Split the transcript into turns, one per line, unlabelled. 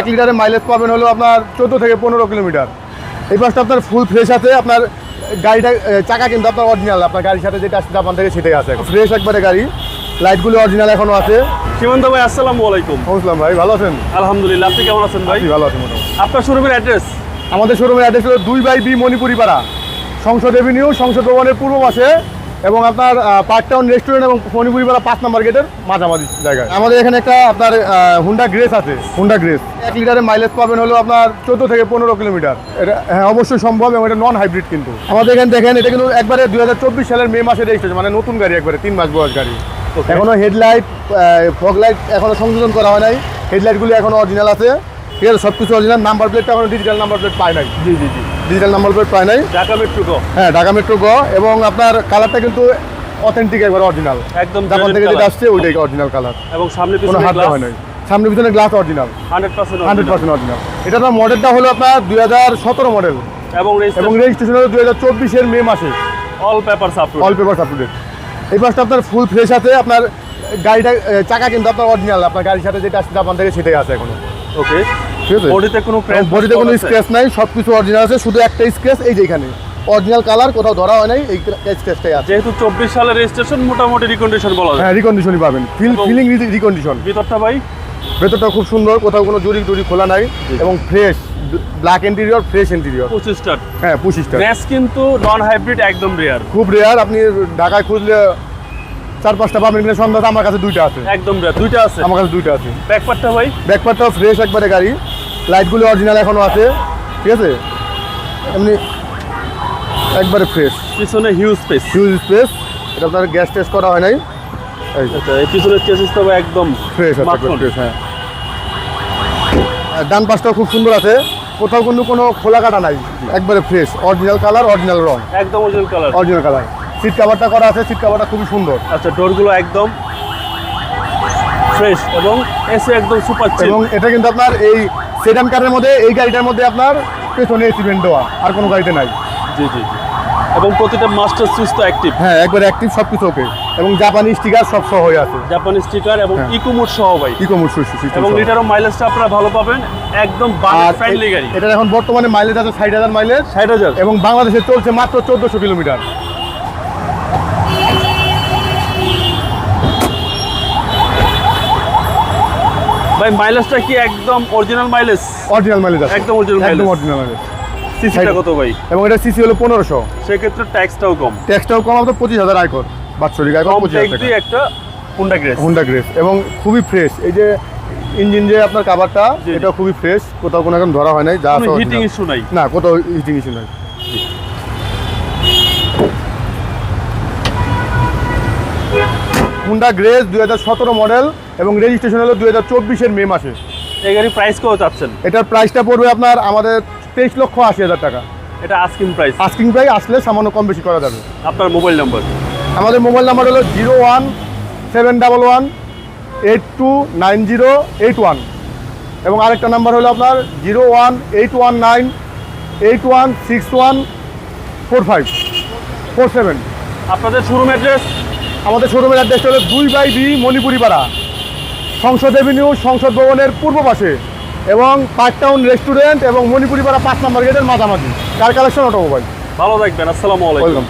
এক লিটারের মাইলেজ পাবেন হলো আপনার চোদ্দ থেকে পনেরো কিলোমিটার। এই পাশটা আপনার ফুল ফ্রেশ আছে আপনার গাড়িটা চাকা কিন্তু আপনার অরিজিনাল আপনার গাড়ির সাথে যেটা আসছে জাপান থেকে সেটাই আছে ফ্রেশ একবারে গাড়ি লাইটগুলো অরিজিনাল এখনও আছে।
সীমান্ত ভাই আসসালামু আলাইকুম।
বুঝলাম ভাই ভালো আছেন?
আলহামদুলিল্লাহ আপনি কেমন আছেন ভাই?
ভালো আছেন
আপনার শোরুমের অ্যাড্রেস
আমাদের শোরুমের অ্যাড্রেস হলো দুই বাই বি মণিপুরি পাড়া। সংসদ এভিনিউ সংসদ ভবনের পূর্ব পাশে এবং আপনার পার্ক টাউন রেস্টুরেন্ট এবং মণিপুরি পাড়া পাঁচ নাম্বার গেটের মাঝামাঝি জায়গায়। আমাদের এখানে একটা আপনার হুন্ডা গ্রেস আছে। হুন্ডা গ্রেস এক লিটারের মাইলেজ পাবেন হলো আপনার চোদ্দ থেকে পনেরো কিলোমিটার। এটা হ্যাঁ অবশ্যই সম্ভব এবং এটা নন হাইব্রিড কিন্তু। আমাদের এখানে দেখেন এটা কিন্তু একবারে দুই হাজার চব্বিশ সালের মে মাসে রেজিস্ট্রেশন মানে নতুন গাড়ি একবারে তিন মাস বয়স গাড়ি।
Okay.
এখনও হেডলাইট ফগ লাইট এখনও সংযোজন করা হয় নাই। হেডলাইটগুলো এখনও অরিজিনাল আছে। ঠিক আছে সব কিছু অরিজিনাল নাম্বার প্লেটটা এখনও ডিজিটাল নাম্বার প্লেট পায় নাই।
জি জি জি।
ডিজিটাল নাম্বার প্লেট পায় নাই।
ঢাকা মেট্রো গো
হ্যাঁ ঢাকা মেট্রো গ এবং আপনার কালারটা কিন্তু অথেন্টিক একবার অরিজিনাল
একদম
জাপান থেকে যেটা আসছে ওইটাই অরিজিনাল কালার
এবং সামনে
কোনো
পিছনে
হাত হয় নাই। সামনে পিছনে glass original
100%
hundred. Percent original এটা তো মডেলটা হলো আপনার দুই হাজার সতেরো মডেল
এবং
এবং রেজিস্ট্রেশন হলো দুই হাজার চব্বিশের মে মাসে।
All paper
all paper up to date এই পাশটা আপনার ফুল ফ্রেশ আছে আপনার গাড়িটা চাকা কিন্তু আপনার অরিজিনাল আপনার গাড়ির সাথে যেটা আসছে জাপান থেকে সেটাই আছে এখনও।
ওকে
ঠিক আছে?
বডিতে কোনো
বডিতে কোনো স্ক্র্যাচ নাই সব কিছু অরিজিনাল আছে শুধু একটা স্ক্র্যাচ এই যে এখানে। অরিজিনাল কালার কোথাও ধরা হয় নাই এই স্ক্র্যাচটাই আছে।
যেহেতু 24 সালের রেজিস্ট্রেশন মোটামুটি রিকন্ডিশন বলা
হ্যাঁ রিকন্ডিশনই পাবেন। ফিল ফিলিং রিকন্ডিশন
ভিতরটা ভাই?
ভেতরটা খুব সুন্দর কোথাও কোনো জুরি টুরি খোলা নাই এবং fresh black interior fresh interior
25 star
হ্যাঁ পঁচিশটা
গ্যাস কিন্তু নন হাইব্রিড একদম রেয়ার
খুব রেয়ার আপনি ঢাকায় খুঁজলে চার পাঁচটা পাবেন কিনা সন্ধ্যা আমার কাছে দুইটা আছে।
একদম রেয়ার দুইটা আছে।
আমার কাছে দুইটা আছে।
ব্যাকপার্টটা ভাই?
ব্যাকপারটাও ফ্রেশ একবারে গাড়ি। লাইটগুলো অরিজিনাল এখনও আছে ঠিক আছে? এমনি একবারে ফ্রেশ
পিছনে হিউজ স্পেস
হিউজ স্পেস এটা আপনার গ্যাস টেস্ট করা হয় নাই। এই
আচ্ছা এই পিছনের চেসিসটা ভাই একদম
ফ্রেশ ফ্রেশ হ্যাঁ। ডান পাশটাও খুব সুন্দর আছে। কোথাও কিন্তু কোনো খোলা কাটা নাই। একবারে ফ্রেশ অরিজিনাল কালার অরিজিনাল রং।
একদম original colour
original colour seat কাভারটা করা আছে সিট কাভারটা খুবই সুন্দর।
আচ্ছা ডোরগুলো একদম ফ্রেশ এবং এসি একদম সুপার
এবং এটা কিন্তু আপনার এই সেডান কারের মধ্যে এই গাড়িটার মধ্যে আপনার পেছনে সিমেন্ট দেওয়া আর কোনো গাড়িতে নাই।
জি জি এবং প্রতিটা মাস্টার সুইচ তো অ্যাক্টিভ
হ্যাঁ একবার অ্যাক্টিভ সব কিছু ওকে এবং জাপানি স্টিকার সব সহ হয়ে আছে।
জাপানি স্টিকার এবং
হ্যাঁ।
ইকোমোড সহ ভাই।
ই কমার্স সিস্টেম
এবং লিটার অফ মাইলেজটা আপনারা ভালো পাবেন। একদম বাজেট ফ্রেন্ডলি গাড়ি।
এটা এখন বর্তমানে মাইলেজ আছে ষাট হাজার মাইলেজ
ষাট হাজার।
এবং বাংলাদেশে চলছে মাত্র চোদ্দশো কিলোমিটার।
ভাই মাইলেজটা কি একদম অরিজিনাল মাইলেজ
অরিজিনাল মাইলেজ
একদম original
একদম
mileage।
অরিজিনাল মাইলেজ
সিসিটা কত ভাই?
এবং এটা সিসি হলো পনেরোশো।
সেক্ষেত্রে ট্যাক্সটাও কম।
ট্যাক্সটাও কম আপনার পঁচিশ হাজার আয়কর বাৎসরিক আয়কর পঁচিশ হাজার
একটা হুন্ডা গ্রেস
হুন্ডা গ্রেস এবং খুবই ফ্রেশ এই যে ইঞ্জিন যে আপনার কাভারটা। এটা খুবই ফ্রেশ কোথাও কোনো এখন ধরা হয় নাই যা
হিটিং ইস্যু নাই।
না কোথাও হিটিং ইস্যু নাই। হুন্ডা গ্রেস দুই হাজার সতেরো মডেল এবং রেজিস্ট্রেশন হলো দুই হাজার চব্বিশের মে মাসে।
এই গাড়ির প্রাইস কত চাচ্ছেন?
এটার প্রাইসটা পড়বে আপনার আমাদের তেইশ লক্ষ আশি হাজার টাকা।
এটা আস্কিং প্রাইস
আস্কিং প্রাইস আসলে সামান্য কম বেশি করা যাবে।
আপনার মোবাইল নাম্বার
আমাদের মোবাইল নাম্বার হলো zero one seven double one eight two nine zero eight one এবং আরেকটা নাম্বার হলো আপনার zero one eight one nine eight one six one four five four seven
আপনাদের শোরুম অ্যাড্রেস
আমাদের শোরুমের অ্যাড্রেসটা হলো দুই বাই বি মণিপুরি পাড়া সংসদ এভিনিউ সংসদ ভবনের পূর্ব পাশে এবং পার্ক টাউন রেস্টুরেন্ট এবং মণিপুরি পাড়া পাঁচ নম্বর গেটের মাঝামাঝি। Car collection automobile?
ভালো থাকবেন আসসালামু আলাইকুম।